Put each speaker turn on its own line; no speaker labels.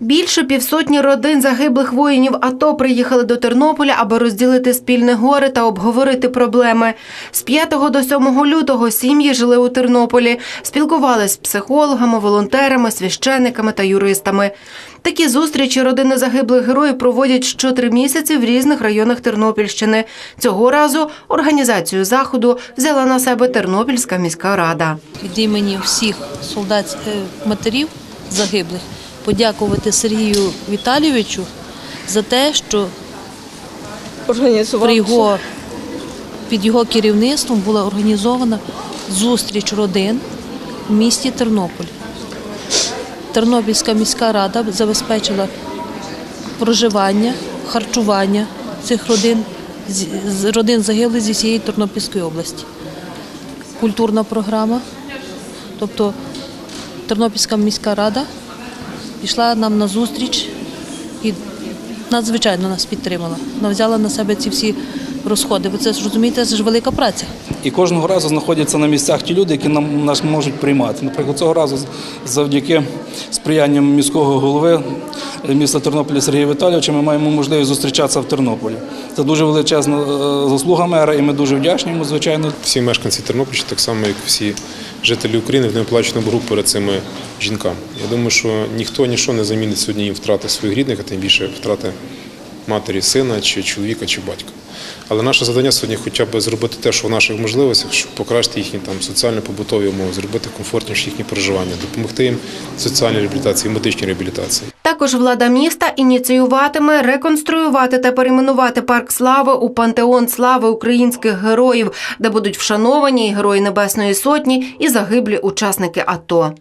Більше півсотні родин загиблих воїнів АТО приїхали до Тернополя, аби розділити спільне горе та обговорити проблеми. З 5 до 7 лютого сім'ї жили у Тернополі, спілкувались з психологами, волонтерами, священниками та юристами. Такі зустрічі родини загиблих героїв проводять що три місяці в різних районах Тернопільщини. Цього разу організацію заходу взяла на себе Тернопільська міська рада.
від імені всіх солдат е, матерів загиблих подякувати Сергію Віталійовичу за те, що при його під його керівництвом була організована зустріч родин в місті Тернополь. Тернопільська міська рада забезпечила проживання, харчування цих родин, родин загиблих зі всієї Тернопільської області. Культурна програма, тобто Тернопільська міська рада пішла нам на зустріч і надзвичайно нас підтримала. Вона взяла на себе ці всі розходи. Ви це ж розумієте, це ж велика праця.
І кожного разу знаходяться на місцях ті люди, які нам нас можуть приймати. Наприклад, цього разу завдяки сприянням міського голови міста Тернополя Сергія Віталійовича ми маємо можливість зустрічатися в Тернополі. Це дуже величезна е, заслуга мера, і ми дуже вдячні йому, звичайно.
Всі мешканці Тернопільщини, так само як всі жителі України, вони плачуть на боргу перед цими жінками. Я думаю, що ніхто нічого не замінить сьогодні їм втрати своїх рідних, а тим більше втрати матері, сина, чи чоловіка, чи батька. Але наше завдання сьогодні хоча б зробити те, що в наших можливостях, щоб покращити їхні там соціально-побутові умови, зробити комфортніше їхні проживання, допомогти їм соціальній реабілітації, медичній реабілітації.
Також влада міста ініціюватиме реконструювати та перейменувати парк слави у пантеон слави українських героїв, де будуть вшановані і герої Небесної Сотні і загиблі учасники АТО.